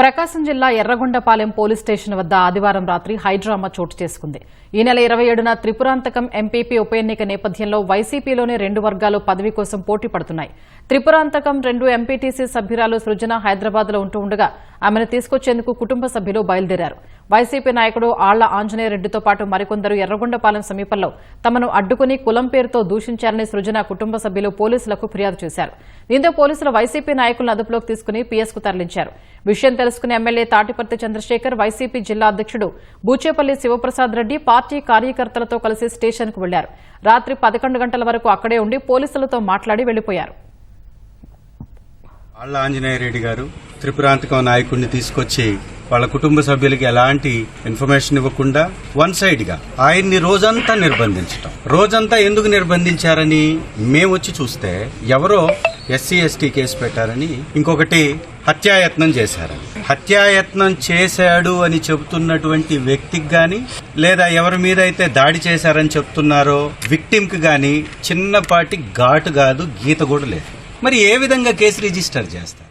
ప్రకాశం జిల్లా Yerragondapalem police station వద్ద ఆదివారం రాత్రి హైడ్రామా చోటు చేసుకుంది. ఈ నెల ఇరవై ఏడున త్రిపురాంతకం ఎంపీపీ ఉప ఎన్నిక నేపథ్యంలో వైసీపీలోని రెండు వర్గాలు పదవి కోసం పోటీ పడుతున్నాయి. త్రిపురాంతకం రెండు ఎంపీటీసీ సభ్యురాలు సృజన హైదరాబాద్లో ఉంటూ ఉండగా ఆమెను తీసుకొచ్చేందుకు కుటుంబ సభ్యులు బయలుదేరారు. వైసీపీ నాయకుడు ఆళ్ళ ఆంజనేయరెడ్డితో పాటు మరికొందరు ఎర్రగొండపాలెం సమీపంలో తమను అడ్డుకుని కులం పేరుతో దూషించారని సృజన కుటుంబ సభ్యులు పోలీసులకు ఫిర్యాదు చేశారు. దీంతో పోలీసులు వైసీపీ నాయకులను అదుపులోకి తీసుకుని పీఎస్కు తరలించారు. విషయం తెలుసుకున్న ఎమ్మెల్యే తాటిపర్తి చంద్రశేఖర్ వైసీపీ జిల్లా అధ్యక్షుడు బూచేపల్లి శివప్రసాద్ రెడ్డి పార్టీ కార్యకర్తలతో కలిసి స్టేషన్కు వెళ్ళారు. రాత్రి పదకొండు గంటల వరకు అక్కడే ఉండి పోలీసులతో మాట్లాడి వెళ్ళిపోయారు ఆళ్ళ ఆంజనేయ రెడ్డి గారు త్రిపురాంతకం నాయకుడిని తీసుకొచ్చి వాళ్ళ కుటుంబ సభ్యులకి ఎలాంటి ఇన్ఫర్మేషన్ ఇవ్వకుండా వన్ సైడ్గా ఆయన్ని రోజంతా నిర్బంధించటం. రోజంతా ఎందుకు నిర్బంధించారని మేము వచ్చి చూస్తే ఎవరో ఎస్సీ ఎస్టీ కేసు పెట్టారని ఇంకొకటి హత్యాయత్నం చేశారని. హత్యాయత్నం చేశాడు అని చెబుతున్నటువంటి వ్యక్తికి గాని లేదా ఎవరి మీద అయితే దాడి చేశారని చెప్తున్నారో విక్టిమ్కి గాని చిన్నపాటి ఘాటు కాదు గీత కూడా లేదు. మరి ఏ విధంగా కేసు రిజిస్టర్ చేస్తారు?